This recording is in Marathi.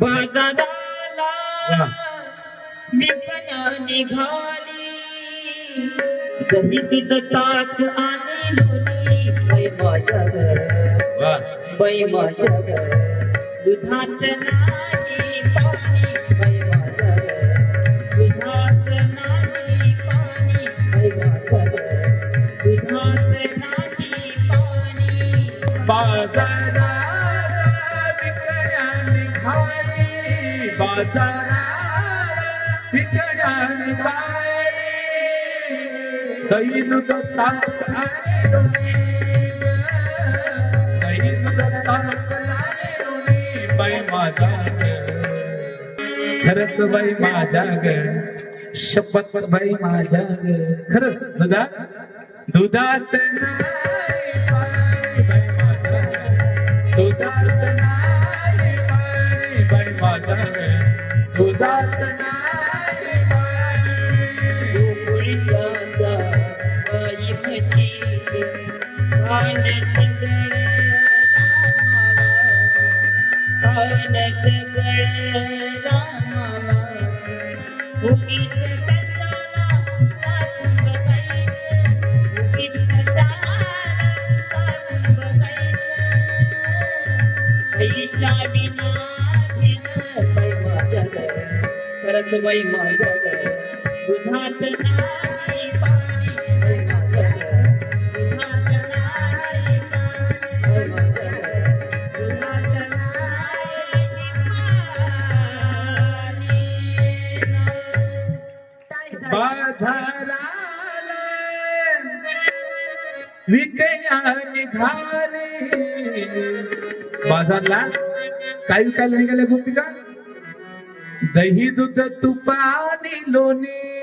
वा. मी पण निघाली. दही दूध ताक आणि लोणी माझ्या घर. माझ्या घर. दुधात नाही पाणी बाई माझ्या घर. दुधात नाही पाणी बाई माझ्या घर. दुधात नाही पाणी. बाजाराला खरंच बाई माझ्या ग शपथ बाई माझ्या ग. खरच दुधा दुधात बाई माझ्या नाही पाणी कान सगळे कान सगळे रामाला उगीच कशाला वाचून बघायचं खरंच बाई माझ्या दुधात नाही पाणी विकया निघाले बाजारला काय विकायला निघाले गोपिका दही दूध तुप आणि लोणी